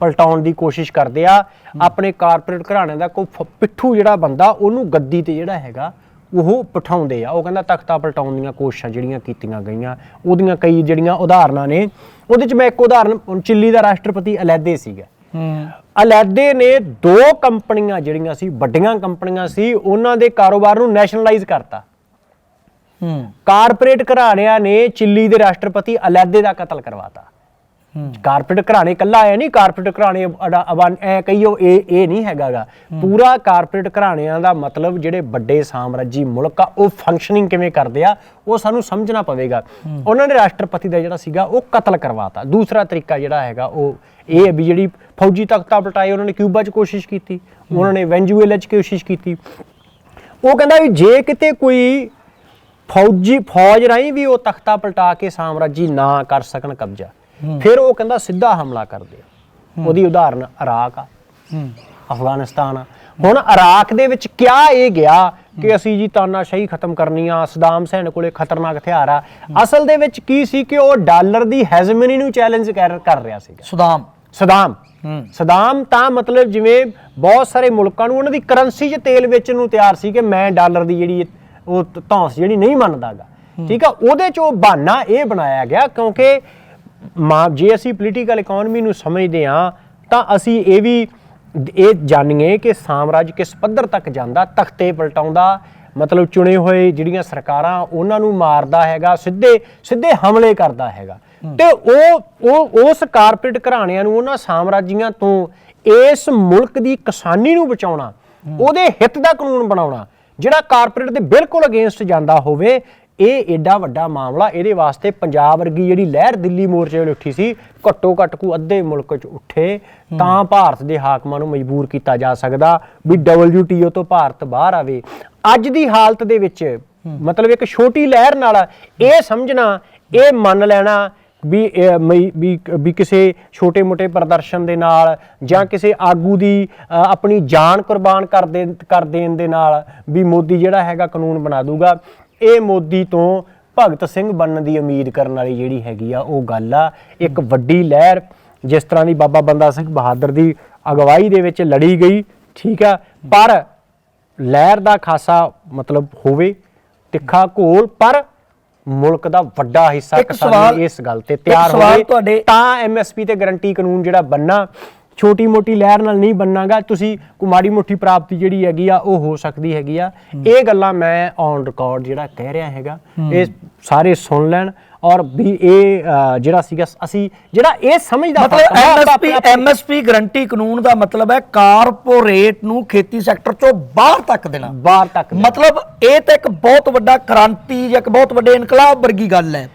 B: ਪਲਟਾਉਣ ਦੀ ਕੋਸ਼ਿਸ਼ ਕਰਦੇ ਆ। ਆਪਣੇ ਕਾਰਪੋਰੇਟ ਘਰਾਣਿਆਂ ਦਾ ਕੋਈ ਪਿੱਠੂ ਜਿਹੜਾ ਬੰਦਾ ਉਹਨੂੰ ਗੱਦੀ ਤੇ ਜਿਹੜਾ ਹੈਗਾ ਉਹ ਪਠਾਉਂਦੇ ਆ। ਉਹ ਕਹਿੰਦਾ ਤਖਤਾ ਪਲਟਾਉਣ ਦੀਆਂ ਕੋਸ਼ਿਸ਼ਾਂ ਜਿਹੜੀਆਂ ਕੀਤੀਆਂ ਗਈਆਂ ਉਹਦੀਆਂ ਕਈ ਜਿਹੜੀਆਂ ਉਦਾਹਰਨਾਂ ਨੇ। ਉਹਦੇ ਚ ਮੈਂ ਇੱਕ ਉਦਾਹਰਨ ਚਿੱਲੀ ਦਾ ਰਾਸ਼ਟਰਪਤੀ ਅਲੈਦੇ ਸੀਗਾ। ਅਲੈਦੇ ਨੇ ਦੋ ਕੰਪਨੀਆਂ ਜਿਹੜੀਆਂ ਸੀ ਵੱਡੀਆਂ ਕੰਪਨੀਆਂ ਸੀ ਉਹਨਾਂ ਦੇ ਕਾਰੋਬਾਰ ਨੂੰ ਨੈਸ਼ਨਲਾਈਜ਼ ਕਰਤਾ।
A: ਹੂੰ।
B: ਕਾਰਪੋਰੇਟ ਘਰਾਣਿਆਂ ਨੇ ਚਿੱਲੀ ਦੇ ਰਾਸ਼ਟਰਪਤੀ ਅਲੈਦੇ ਦਾ ਕਤਲ ਕਰਵਾਤਾ। ਕਾਰਪੋਰੇਟ ਘਰਾਣੇ ਕੱਲਾ ਆਇਆ ਨਹੀਂ ਕਾਰਪੋਰੇਟ ਘਰਾਣੇ ਐ ਕਹੀਓ ਇਹ ਇਹ ਨਹੀਂ ਹੈਗਾਗਾ। ਪੂਰਾ ਕਾਰਪੋਰੇਟ ਘਰਾਣਿਆਂ ਦਾ ਮਤਲਬ ਜਿਹੜੇ ਵੱਡੇ ਸਾਮਰਾਜੀ ਮੁਲਕ ਆ ਉਹ ਫੰਕਸ਼ਨਿੰਗ ਕਿਵੇਂ ਕਰਦੇ ਆ ਉਹ ਸਾਨੂੰ ਸਮਝਣਾ ਪਵੇਗਾ। ਉਹਨਾਂ ਨੇ ਰਾਸ਼ਟਰਪਤੀ ਦਾ ਜਿਹੜਾ ਸੀਗਾ ਉਹ ਕਤਲ ਕਰਵਾਤਾ। ਦੂਸਰਾ ਤਰੀਕਾ ਜਿਹੜਾ ਹੈਗਾ ਉਹ ਇਹ ਹੈ ਵੀ ਜਿਹੜੀ ਫੌਜੀ ਤਖਤਾ ਪਲਟਾਏ ਉਹਨਾਂ ਨੇ ਕਿਊਬਾ 'ਚ ਕੋਸ਼ਿਸ਼ ਕੀਤੀ। ਉਹਨਾਂ ਨੇ ਵੈਨਜ਼ੂਏਲਾ 'ਚ ਕੋਸ਼ਿਸ਼ ਕੀਤੀ। ਉਹ ਕਹਿੰਦਾ ਵੀ ਜੇ ਕਿਤੇ ਕੋਈ ਫੌਜੀ ਫੌਜ ਰਾਹੀਂ ਵੀ ਉਹ ਤਖਤਾ ਪਲਟਾ ਕੇ ਸਾਮਰਾਜੀ ਨਾ ਕਰ ਸਕਣ ਕਬਜ਼ਾ। ਫਿਰ ਉਹ ਕਹਿੰਦਾ ਸਿੱਧਾ ਹਮਲਾ ਕਰਦੇ ਉਹਦੀ ਉਦਾਹਰਨ ਇਰਾਕ ਆ। ਅਫਗਾਨਿਸਤਾਨ ਆ। ਹੁਣ ਇਰਾਕ ਦੇ ਵਿੱਚ ਕਿਆ ਇਹ ਗਿਆ ਕਿ ਅਸੀਂ ਜੀ ਤਾਨਾਸ਼ਾਹੀ ਖਤਮ ਕਰਨੀ ਆ ਸਦਾਮ ਹੁਸੈਨ ਕੋਲੇ ਖਤਰਨਾਕ ਹਥਿਆਰ ਆ। ਅਸਲ ਦੇ ਵਿੱਚ ਕੀ ਸੀ ਕਿ ਉਹ ਡਾਲਰ ਦੀ ਹੈਜਮਨੀ ਨੂੰ ਚੈਲੰਜ ਕਰ ਕਰ ਰਿਹਾ ਸੀਗਾ।
A: ਸੁਦਾਮ।
B: ਸਦਾਮ। ਸਦਾਮ ਤਾਂ ਮਤਲਬ ਜਿਵੇਂ ਬਹੁਤ ਸਾਰੇ ਮੁਲਕਾਂ ਨੂੰ ਉਹਨਾਂ ਦੀ ਕਰੰਸੀ 'ਚ ਤੇਲ ਵੇਚਣ ਨੂੰ ਤਿਆਰ ਸੀ ਕਿ ਮੈਂ ਡਾਲਰ ਦੀ ਜਿਹੜੀ ਉਹ ਧੌਂਸ ਜਿਹੜੀ ਨਹੀਂ ਮੰਨਦਾਗਾ। ਠੀਕ ਆ? ਉਹਦੇ 'ਚ ਬਹਾਨਾ ਇਹ ਬਣਾਇਆ ਗਿਆ ਕਿਉਂਕਿ ਮਾ ਜੇ ਅਸੀਂ ਪੋਲੀਟੀਕਲ ਇਕਨੋਮੀ ਨੂੰ ਸਮਝਦੇ ਹਾਂ ਤਾਂ ਅਸੀਂ ਇਹ ਵੀ ਇਹ ਜਾਣੀਏ ਕਿ ਸਾਮਰਾਜ ਕਿਸ ਪੱਧਰ ਤੱਕ ਜਾਂਦਾ ਤਖਤੇ ਪਲਟਾਉਂਦਾ ਮਤਲਬ ਚੁਣੇ ਹੋਏ ਜਿਹੜੀਆਂ ਸਰਕਾਰਾਂ ਉਹਨਾਂ ਨੂੰ ਮਾਰਦਾ ਹੈਗਾ ਸਿੱਧੇ ਸਿੱਧੇ ਹਮਲੇ ਕਰਦਾ ਹੈਗਾ। ਤੇ ਉਹ ਉਹ ਉਸ ਕਾਰਪੋਰੇਟ ਘਰਾਣਿਆਂ ਨੂੰ ਉਹਨਾਂ ਸਾਮਰਾਜੀਆਂ ਤੋਂ ਇਸ ਮੁਲਕ ਦੀ ਕਿਸਾਨੀ ਨੂੰ ਬਚਾਉਣਾ ਉਹਦੇ ਹਿੱਤ ਦਾ ਕਾਨੂੰਨ ਬਣਾਉਣਾ ਜਿਹੜਾ ਕਾਰਪੋਰੇਟ ਦੇ ਬਿਲਕੁਲ ਅਗੇਂਸਟ ਜਾਂਦਾ ਹੋਵੇ ਇਹ ਏਡਾ ਵੱਡਾ ਮਾਮਲਾ ਇਹਦੇ ਵਾਸਤੇ ਪੰਜਾਬ ਵਰਗੀ ਜਿਹੜੀ ਲਹਿਰ ਦਿੱਲੀ ਮੋਰਚੇ ਵੇਲੇ ਉੱਠੀ ਸੀ ਘੱਟੋ ਘੱਟ ਕੋ ਅੱਧੇ ਮੁਲਕ 'ਚ ਉੱਠੇ ਤਾਂ ਭਾਰਤ ਦੇ ਹਾਕਮਾਂ ਨੂੰ ਮਜਬੂਰ ਕੀਤਾ ਜਾ ਸਕਦਾ ਵੀ WTO ਤੋਂ ਭਾਰਤ ਬਾਹਰ ਆਵੇ। ਅੱਜ ਦੀ ਹਾਲਤ ਦੇ ਵਿੱਚ ਮਤਲਬ ਇੱਕ ਛੋਟੀ ਲਹਿਰ ਨਾਲ ਇਹ ਸਮਝਣਾ ਇਹ ਮੰਨ ਲੈਣਾ ਵੀ ਵੀ ਵੀ ਕਿਸੇ ਛੋਟੇ-ਮੋਟੇ ਪ੍ਰਦਰਸ਼ਨ ਦੇ ਨਾਲ ਜਾਂ ਕਿਸੇ ਆਗੂ ਦੀ ਆਪਣੀ ਜਾਨ ਕੁਰਬਾਨ ਕਰ ਦੇ, ਕਰ ਦੇਣ ਦੇ ਨਾਲ ਵੀ ਮੋਦੀ ਜਿਹੜਾ ਹੈਗਾ ਕਾਨੂੰਨ ਬਣਾ ਦੂਗਾ। ਇਹ ਮੋਦੀ ਤੋਂ ਭਗਤ ਸਿੰਘ ਬਣਨ ਦੀ ਉਮੀਦ ਕਰਨ ਵਾਲੀ ਜਿਹੜੀ ਹੈਗੀ ਆ, ਉਹ ਗੱਲ ਆ। ਇੱਕ ਵੱਡੀ ਲਹਿਰ ਜਿਸ ਤਰ੍ਹਾਂ ਦੀ ਬਾਬਾ ਬੰਦਾ ਸਿੰਘ ਬਹਾਦਰ ਦੀ ਅਗਵਾਈ ਦੇ ਵਿੱਚ ਲੜੀ ਗਈ, ਠੀਕ ਆ। ਪਰ ਲਹਿਰ ਦਾ ਖਾਸਾ ਮਤਲਬ ਹੋਵੇ, ਤਿੱਖਾ ਘੋਲ, ਪਰ ਮੁਲਕ ਦਾ ਵੱਡਾ ਹਿੱਸਾ ਕਿਸਾਨ ਇਸ ਗੱਲ ਤੇ ਤਿਆਰ ਹੋਵੇ ਤਾਂ ਐਮਐਸਪੀ ਤੇ ਗਾਰੰਟੀ ਕਾਨੂੰਨ ਜਿਹੜਾ ਬੰਨਾ ਛੋਟੀ ਮੋਟੀ ਲਹਿਰ ਨਾਲ ਨਹੀਂ ਬੰਨਾਗਾ ਤੁਸੀਂ ਕੋਈ ਮਾੜੀ ਮੋਟੀ ਪ੍ਰਾਪਤੀ ਜਿਹੜੀ ਹੈਗੀ ਆ ਉਹ ਹੋ ਸਕਦੀ ਹੈਗੀ ਆ। ਇਹ ਗੱਲਾਂ ਮੈਂ ਔਨ ਰਿਕਾਰਡ ਜਿਹੜਾ ਕਹਿ ਰਿਹਾ ਹੈਗਾ ਇਹ ਸਾਰੇ ਸੁਣ ਲੈਣ ਔਰ ਵੀ ਇਹ ਜਿਹੜਾ ਸੀਗਾ ਅਸੀਂ ਜਿਹੜਾ ਇਹ ਸਮਝਦਾ
A: ਮਤਲਬ ਐਮਐਸਪੀ ਐਮਐਸਪੀ ਗਰੰਟੀ ਕਾਨੂੰਨ ਦਾ ਮਤਲਬ ਹੈ ਕਾਰਪੋਰੇਟ ਨੂੰ ਖੇਤੀ ਸੈਕਟਰ ਚੋਂ ਬਾਹਰ ਤੱਕ ਦੇਣਾ।
B: ਬਾਹਰ ਤੱਕ
A: ਮਤਲਬ ਇਹ ਤਾਂ ਇੱਕ ਬਹੁਤ ਵੱਡਾ ਕ੍ਰਾਂਤੀ ਜਾਂ ਇੱਕ ਬਹੁਤ ਵੱਡੇ ਇਨਕਲਾਬ ਵਰਗੀ ਗੱਲ ਹੈ।